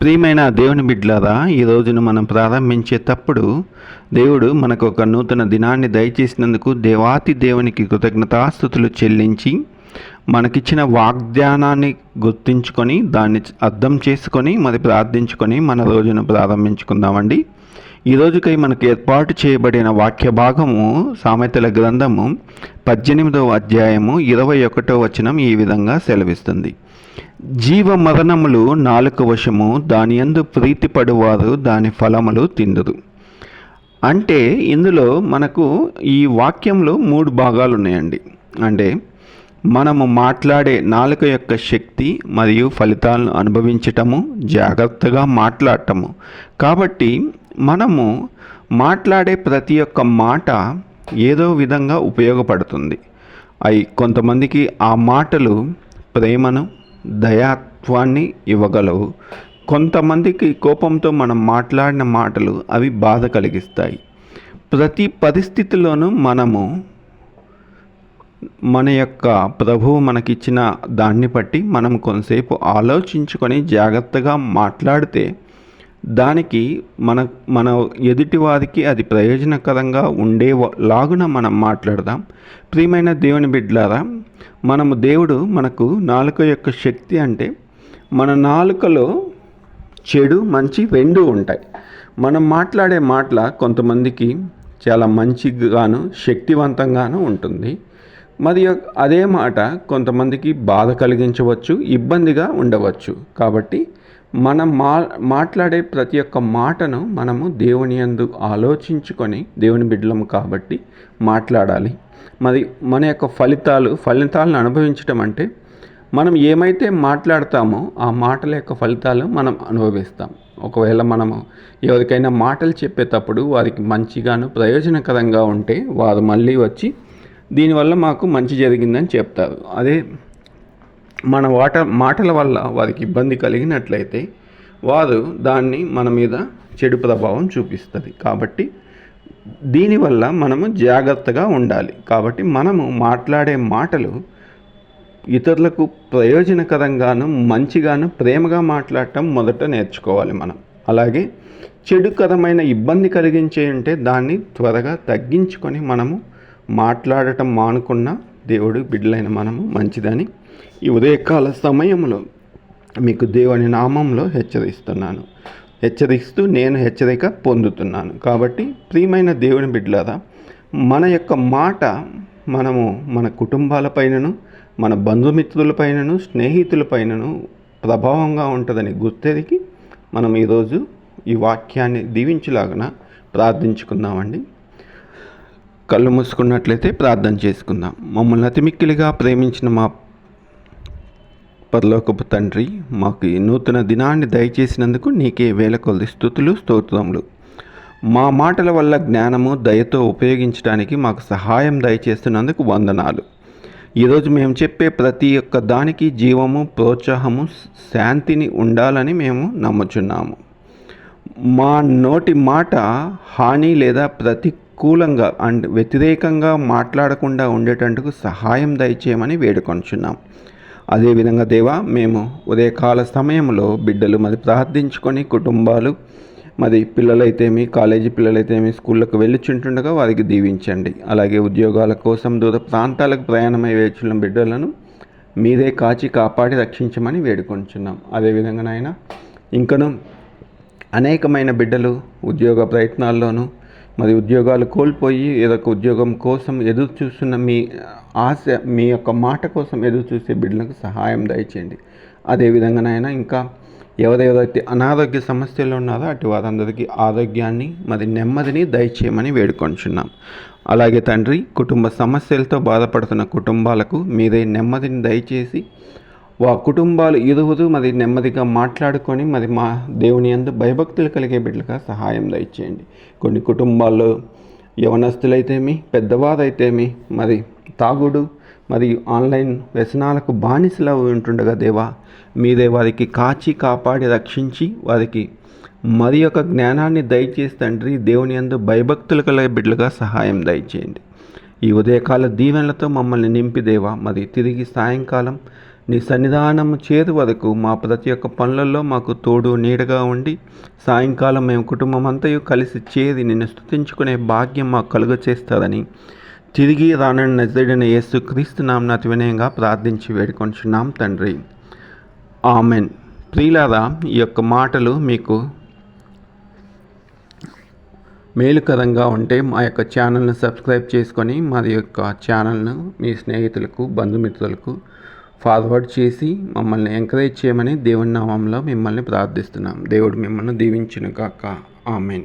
ప్రియమైన దేవుని బిడ్డలారా ఈ రోజును మనం ప్రారంభించేటప్పుడు దేవుడు మనకు ఒక నూతన దినాన్ని దయచేసినందుకు దేవాతి దేవునికి కృతజ్ఞతాస్థుతులు చెల్లించి మనకిచ్చిన వాగ్దానాన్ని గుర్తించుకొని దాన్ని అర్థం చేసుకొని మరి ప్రార్థించుకొని మన రోజును ప్రారంభించుకుందామండి. ఈ రోజుకై మనకు ఏర్పాటు చేయబడిన వాక్య భాగము సామెతల గ్రంథము పద్దెనిమిదవ అధ్యాయము ఇరవై ఒకటో వచనం ఈ విధంగా సెలవిస్తుంది. జీవ మరణములు నాలుక వశము దాని యందు ప్రీతిపడువారు దాని ఫలములు తిందురు. అంటే ఇందులో మనకు ఈ వాక్యంలో మూడు భాగాలు ఉన్నాయండి. అంటే మనము మాట్లాడే నాలుక యొక్క శక్తి మరియు ఫలితాలను అనుభవించటము జాగ్రత్తగా మాట్లాడటము. కాబట్టి మనము మాట్లాడే ప్రతి ఒక్క మాట ఏదో విధంగా ఉపయోగపడుతుంది. అవి కొంతమందికి ఆ మాటలు ప్రేమను దయాత్వాన్ని ఇవ్వగలవు. కొంతమందికి కోపంతో మనం మాట్లాడిన మాటలు అవి బాధ కలిగిస్తాయి. ప్రతి పరిస్థితిలోనూ మనము మన యొక్క ప్రభువు మనకిచ్చిన దాన్ని బట్టి మనం కొంతసేపు ఆలోచించుకొని జాగ్రత్తగా మాట్లాడితే దానికి మన మన ఎదుటి వారికి అది ప్రయోజనకరంగా ఉండే లాగున మనం మాట్లాడదాం. ప్రియమైన దేవుని బిడ్డలారా మనము దేవుడు మనకు నాలుక యొక్క శక్తి అంటే మన నాలుకలో చెడు మంచి రెండు ఉంటాయి. మనం మాట్లాడే మాటల కొంతమందికి చాలా మంచిగాను శక్తివంతంగాను ఉంటుంది. మరియు అదే మాట కొంతమందికి బాధ కలిగించవచ్చు ఇబ్బందిగా ఉండవచ్చు. కాబట్టి మనం మా మాట్లాడే ప్రతి ఒక్క మాటను మనము దేవుని యందు ఆలోచించుకొని దేవుని బిడ్డలము కాబట్టి మాట్లాడాలి. మరి మన యొక్క ఫలితాలు ఫలితాలను అనుభవించటం అంటే మనం ఏమైతే మాట్లాడతామో ఆ మాటల యొక్క ఫలితాలు మనం అనుభవిస్తాం. ఒకవేళ మనము ఎవరికైనా మాటలు చెప్పేటప్పుడు వారికి మంచిగాను ప్రయోజనకరంగా ఉంటే వారు మళ్ళీ వచ్చి దీనివల్ల మాకు మంచి జరిగిందని చెప్తారు. అదే మన వాట మాటల వల్ల వారికి ఇబ్బంది కలిగినట్లయితే వారు దాన్ని మన మీద చెడు ప్రభావం చూపిస్తుంది. కాబట్టి దీనివల్ల మనము జాగ్రత్తగా ఉండాలి. కాబట్టి మనము మాట్లాడే మాటలు ఇతరులకు ప్రయోజనకరంగాను మంచిగాను ప్రేమగా మాట్లాడటం మొదట నేర్చుకోవాలి మనం. అలాగే చెడుకరమైన ఇబ్బంది కలిగించే ఉంటే దాన్ని త్వరగా తగ్గించుకొని మనము మాట్లాడటం మానుకున్న దేవుడు బిడ్డలైన మనము మంచిదని ఈ ఉదయకాల సమయంలో మీకు దేవుని నామంలో హెచ్చరిస్తున్నాను. హెచ్చరిస్తూ నేను హెచ్చరిక పొందుతున్నాను. కాబట్టి ప్రియమైన దేవుని బిడ్డలారా మన యొక్క మాట మనము మన కుటుంబాలపైనను మన బంధుమిత్రులపైనను స్నేహితులపైనను ప్రభావంగా ఉంటుందని గుర్తెరిగి మనం ఈరోజు ఈ వాక్యాన్ని దీవించలాగన ప్రార్థించుకుందామండి. కళ్ళు మూసుకున్నట్లయితే ప్రార్థన చేసుకుందాం. మమ్మల్ని అతిమిక్కిలిగా ప్రేమించిన మా పరలోకపు తండ్రి మాకు ఈ నూతన దినాన్ని దయచేసినందుకు నీకే వేల కొద్ది స్థుతులు స్తోత్రములు. మా మాటల వల్ల జ్ఞానము దయతో ఉపయోగించడానికి మాకు సహాయం దయచేస్తున్నందుకు వందనాలు. ఈరోజు మేము చెప్పే ప్రతి ఒక్క దానికి జీవము ప్రోత్సాహము శాంతిని ఉండాలని మేము నమ్ముచున్నాము. మా నోటి మాట హాని లేదా ప్రతి కూలంగా అండ్ వ్యతిరేకంగా మాట్లాడకుండా ఉండేటందుకు సహాయం దయచేయమని వేడుకొంచున్నాం. అదేవిధంగా దేవా మేము ఉదయకాల సమయంలో బిడ్డలు మరి ప్రార్థించుకొని కుటుంబాలు మరి పిల్లలైతేమి కాలేజీ పిల్లలైతేమి స్కూళ్ళకు వెళ్ళుచుంటుండగా వారికి దీవించండి. అలాగే ఉద్యోగాల కోసం దూర ప్రాంతాలకు ప్రయాణమై వేచున్న బిడ్డలను మీరే కాచి కాపాడి రక్షించమని వేడుకొంచున్నాం. అదేవిధంగా నాయన ఇంకను అనేకమైన బిడ్డలు ఉద్యోగ ప్రయత్నాల్లోనూ మరి ఉద్యోగాలు కోల్పోయి ఏదొక ఉద్యోగం కోసం ఎదురు చూస్తున్న మీ ఆశ మీ యొక్క మాట కోసం ఎదురు చూసే బిడ్డలకు సహాయం దయచేయండి. అదేవిధంగానైనా ఇంకా ఎవరెవరైతే అనారోగ్య సమస్యలు ఉన్నారో అటు వారందరికీ ఆరోగ్యాన్ని మరి నెమ్మదిని దయచేయమని వేడుకొంచున్నాం. అలాగే తండ్రి కుటుంబ సమస్యలతో బాధపడుతున్న కుటుంబాలకు మీరే నెమ్మదిని దయచేసి వా కుటుంబాలు ఇరువురు మరి నెమ్మదిగా మాట్లాడుకొని మరి మా దేవుని అందు భయభక్తులు కలిగే బిడ్డలుగా సహాయం దయచేయండి. కొన్ని కుటుంబాల్లో యవనస్తులైతేమి పెద్దవారైతేమి మరి తాగుడు మరియు ఆన్లైన్ వ్యసనాలకు బానిసలు ఉంటుండగా దేవా మీరే వారికి కాచి కాపాడి రక్షించి వారికి మరి యొక్క జ్ఞానాన్ని దయచేసి తండ్రి దేవుని అందు భయభక్తులు కలిగే బిడ్డలుగా సహాయం దయచేయండి. ఈ ఉదయకాల దీవెనలతో మమ్మల్ని నింపి దేవా మరి తిరిగి సాయంకాలం నీ సన్నిధానము చేరు వరకు మా ప్రతి ఒక్క పనులలో మాకు తోడు నీడగా ఉండి సాయంకాలం మేము కుటుంబం అంతయు కలిసి చేరి నిన్ను స్థుతించుకునే భాగ్యం మాకు కలుగ చేస్తారని తిరిగి రానని నజడిన యేసు క్రీస్తు నామన వినయంగా ప్రార్థించి వేడుకొంచున్నాం తండ్రి. ఆమెన్. ప్రియులారా ఈ యొక్క మాటలు మీకు మేలుకరంగా ఉంటే మా యొక్క ఛానల్ను సబ్స్క్రైబ్ చేసుకొని మా యొక్క ఛానల్ను మీ స్నేహితులకు బంధుమిత్రులకు ఫార్వర్డ్ చేసి మమ్మల్ని ఎంకరేజ్ చేయమని దేవుని నామంలో మిమ్మల్ని ప్రార్థిస్తున్నాం. దేవుడు మిమ్మల్ని దీవించిన కాక ఆమెన్.